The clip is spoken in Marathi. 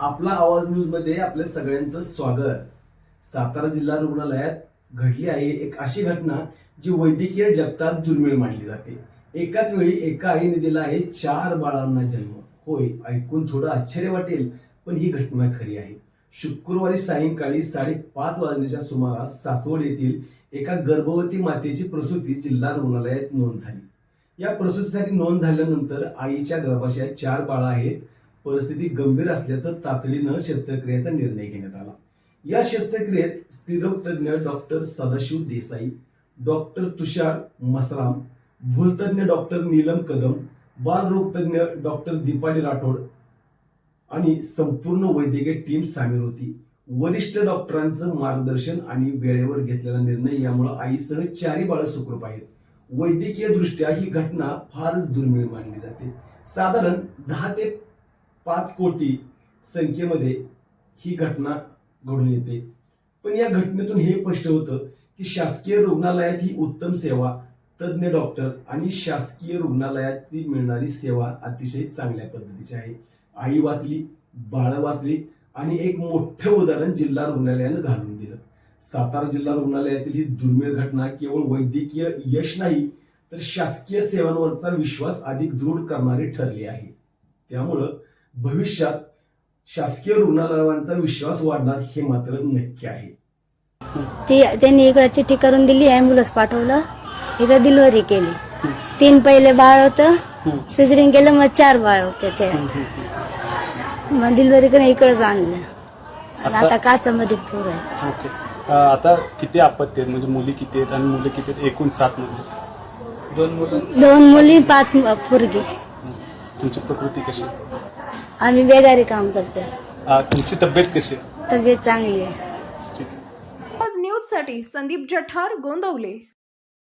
आपला आवाज न्यूजमध्ये आपल्या सगळ्यांचं स्वागत. सातारा जिल्हा रुग्णालयात घडली आहे एक अशी घटना जी वैद्यकीय जगतात दुर्मिळ मानली जाते. एकाच वेळी एका आईने दिला आहे चार बाळांना जन्म. होय ऐकून थोडं आश्चर्य वाटेल पण ही घटना खरी आहे. शुक्रवारी सायंकाळी साडेपाच वाजण्याच्या सुमारास सासवड येथील एका गर्भवती मातेची प्रसूती जिल्हा रुग्णालयात नोंद झाली. या प्रसूतीसाठी नोंद झाल्यानंतर आईच्या गर्भाशयात चार बाळा आहेत. परिस्थिती गंभीर असल्याचं तातडीनं शस्त्रक्रियेचा निर्णय घेण्यात आला. या शस्त्रक्रियेत स्त्रीरोग तज्ज्ञ डॉक्टर सदाशिव देसाई डॉक्टर तुषार मसराम भूलतज्ञ डॉक्टर नीलम कदम बालरोगतज्ञ डॉक्टर दीपाली राठोड आणि संपूर्ण वैद्यकीय टीम सामील होती. वरिष्ठ डॉक्टरांचं मार्गदर्शन आणि वेळेवर घेतलेला निर्णय यामुळे आईसह चारही बाळ सुखरूप आहेत. वैद्यकीय दृष्ट्या ही घटना फारच दुर्मिळ मानली जाते. साधारण दहा ते पाच कोटी संख्येमध्ये ही घटना घडून येते. पण या घटनेतून हे स्पष्ट होतं की शासकीय रुग्णालयात ही उत्तम सेवा तज्ज्ञ डॉक्टर आणि शासकीय रुग्णालयातली मिळणारी सेवा अतिशय चांगल्या पद्धतीची आहे. आई वाचली बाळं वाचली आणि एक मोठं उदाहरण जिल्हा रुग्णालयानं घालून दिलं. सातारा जिल्हा रुग्णालयातील ही दुर्मिळ घटना केवळ वैद्यकीय यश नाही तर शासकीय सेवांवरचा विश्वास अधिक दृढ करणारी ठरली आहे. त्यामुळं भविष्यात शासकीय रुग्णालयांचा विश्वास वाढणार हे मात्र नक्की आहे. ती त्यांनी इकडं चिठ्ठी करून दिली अँब्युलन्स पाठवलं इकडं डिलिव्हरी केली. तीन पहिले बाळ होतं सिजरिंग केलं मग चार बाळ होते ते. मग डिलिव्हरी कडे इकडंच आणलं. आणि आता काचामध्ये पूर आहे. आता किती आपत्ती आहेत? म्हणजे मुली किती आहेत आणि मुलं किती आहेत? एकूण सात मुली दोन मुलं. दोन मुली पाच मु- पोरगी. तुमची प्रकृती कशी? आम्ही बेगारी काम करते अ, तुमची तब्येत कशी आहे? तब्येत चांगली आहे. आज न्यूजसाठी संदीप जठार गोंदवले.